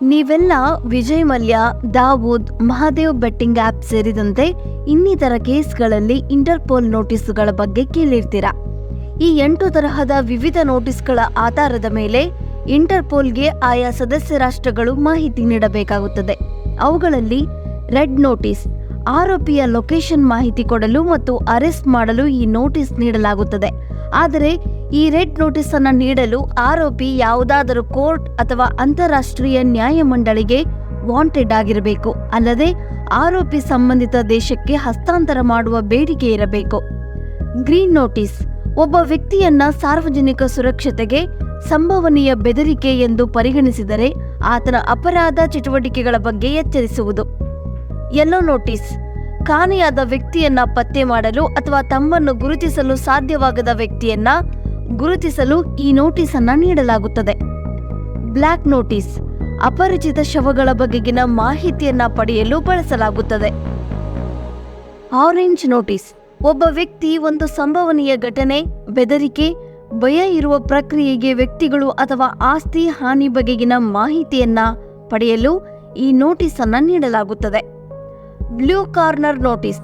ನೀವೆಲ್ಲ Vijay Mallya, Dawood, Mahadev betting app ಸೇರಿದಂತೆ ಇನ್ನಿತರ ಕೇಸ್ಗಳಲ್ಲಿ ಇಂಟರ್ಪೋಲ್ ನೋಟಿಸ್ಗಳ ಬಗ್ಗೆ ಕೇಳಿರ್ತೀರಾ? ಈ ಎಂಟು ತರಹದ ವಿವಿಧ ನೋಟಿಸ್ಗಳ ಆಧಾರದ ಮೇಲೆ ಇಂಟರ್ಪೋಲ್ಗೆ ಆಯಾ ಸದಸ್ಯ ರಾಷ್ಟ್ರಗಳು ಮಾಹಿತಿ ನೀಡಬೇಕಾಗುತ್ತದೆ. ಅವುಗಳಲ್ಲಿ ರೆಡ್ ನೋಟಿಸ್, ಆರೋಪಿಯ ಲೊಕೇಶನ್ ಮಾಹಿತಿ ಕೊಡಲು ಮತ್ತು ಅರೆಸ್ಟ್ ಮಾಡಲು ಈ ನೋಟಿಸ್ ನೀಡಲಾಗುತ್ತದೆ. ಆದರೆ ಈ ರೆಡ್ ನೋಟಿಸ್ ಅನ್ನು ನೀಡಲು ಆರೋಪಿ ಯಾವುದಾದರೂ ಕೋರ್ಟ್ ಅಥವಾ ಅಂತಾರಾಷ್ಟ್ರೀಯ ನ್ಯಾಯಮಂಡಳಿಗೆ ವಾಂಟೆಡ್ ಆಗಿರಬೇಕು. ಅಲ್ಲದೆ ಆರೋಪಿ ಸಂಬಂಧಿತ ದೇಶಕ್ಕೆ ಹಸ್ತಾಂತರ ಮಾಡುವ ಬೇಡಿಕೆ ಇರಬೇಕು. ಗ್ರೀನ್ ನೋಟಿಸ್, ಒಬ್ಬ ವ್ಯಕ್ತಿಯನ್ನ ಸಾರ್ವಜನಿಕ ಸುರಕ್ಷತೆಗೆ ಸಂಭವನೀಯ ಬೆದರಿಕೆ ಎಂದು ಪರಿಗಣಿಸಿದರೆ ಆತನ ಅಪರಾಧ ಚಟುವಟಿಕೆಗಳ ಬಗ್ಗೆ ಎಚ್ಚರಿಸುವುದು. ಯೆಲ್ಲೋ ನೋಟಿಸ್ ಕಾಣೆಯಾದ ವ್ಯಕ್ತಿಯನ್ನ ಪತ್ತೆ ಮಾಡಲು ಅಥವಾ ತಮ್ಮನ್ನು ಗುರುತಿಸಲು ಸಾಧ್ಯವಾಗದ ವ್ಯಕ್ತಿಯನ್ನ ಗುರುತಿಸಲು ಈ ನೋಟಿಸ್ ಅನ್ನ ನೀಡಲಾಗುತ್ತದೆ. ಬ್ಲ್ಯಾಕ್ ನೋಟಿಸ್, ಅಪರಿಚಿತ ಶವಗಳ ಬಗೆಗಿನ ಮಾಹಿತಿಯನ್ನ ಪಡೆಯಲು ಬಳಸಲಾಗುತ್ತದೆ. ಆರೆಂಜ್ ನೋಟಿಸ್, ಒಬ್ಬ ವ್ಯಕ್ತಿ ಒಂದು ಸಂಭವನೀಯ ಘಟನೆ, ಬೆದರಿಕೆ, ಭಯ ಇರುವ ಪ್ರಕ್ರಿಯೆಗೆ ವ್ಯಕ್ತಿಗಳು ಅಥವಾ ಆಸ್ತಿ ಹಾನಿ ಬಗೆಗಿನ ಮಾಹಿತಿಯನ್ನ ಪಡೆಯಲು ಈ ನೋಟಿಸ್ ಅನ್ನ ನೀಡಲಾಗುತ್ತದೆ. Blue corner notice.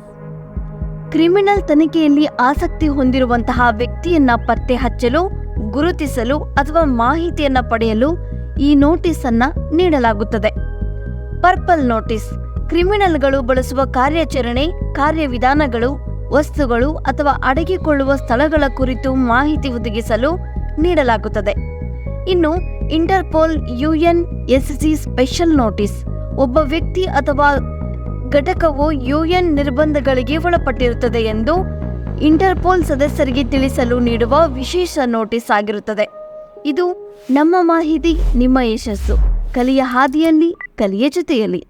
ಕ್ರಿಮಿನಲ್ ತನಿಖೆಯಲ್ಲಿ ಆಸಕ್ತಿ ಹೊಂದಿರುವಂತಹ ವ್ಯಕ್ತಿಯನ್ನ ಪತ್ತೆ ಹಚ್ಚಲು, ಗುರುತಿಸಲು ಅಥವಾ ಮಾಹಿತಿಯನ್ನ ಪಡೆಯಲು ಈ ನೋಟಿಸ್ ಅನ್ನ ನೀಡಲಾಗುತ್ತದೆ. ಪರ್ಪಲ್ ನೋಟಿಸ್, ಕ್ರಿಮಿನಲ್ಗಳು ಬಳಸುವ ಕಾರ್ಯಾಚರಣೆ, ಕಾರ್ಯವಿಧಾನಗಳು, ವಸ್ತುಗಳು ಅಥವಾ ಅಡಗಿಕೊಳ್ಳುವ ಸ್ಥಳಗಳ ಕುರಿತು ಮಾಹಿತಿ ಒದಗಿಸಲು ನೀಡಲಾಗುತ್ತದೆ. ಇನ್ನು, Interpol UN SC special notice, ಒಬ್ಬ ವ್ಯಕ್ತಿ ಅಥವಾ ಘಟಕವು ಯುಎನ್ ನಿರ್ಬಂಧಗಳಿಗೆ ಒಳಪಟ್ಟಿರುತ್ತದೆ ಎಂದು ಇಂಟರ್ಪೋಲ್ ಸದಸ್ಯರಿಗೆ ತಿಳಿಸಲು ನೀಡುವ ವಿಶೇಷ ನೋಟಿಸ್ ಆಗಿರುತ್ತದೆ. ಇದು ನಮ್ಮ ಮಾಹಿತಿ, ನಿಮ್ಮ ಯಶಸ್ಸು. ಕಲಿಯ ಹಾದಿಯಲ್ಲಿ, ಕಲಿಯ ಜೊತೆಯಲ್ಲಿ.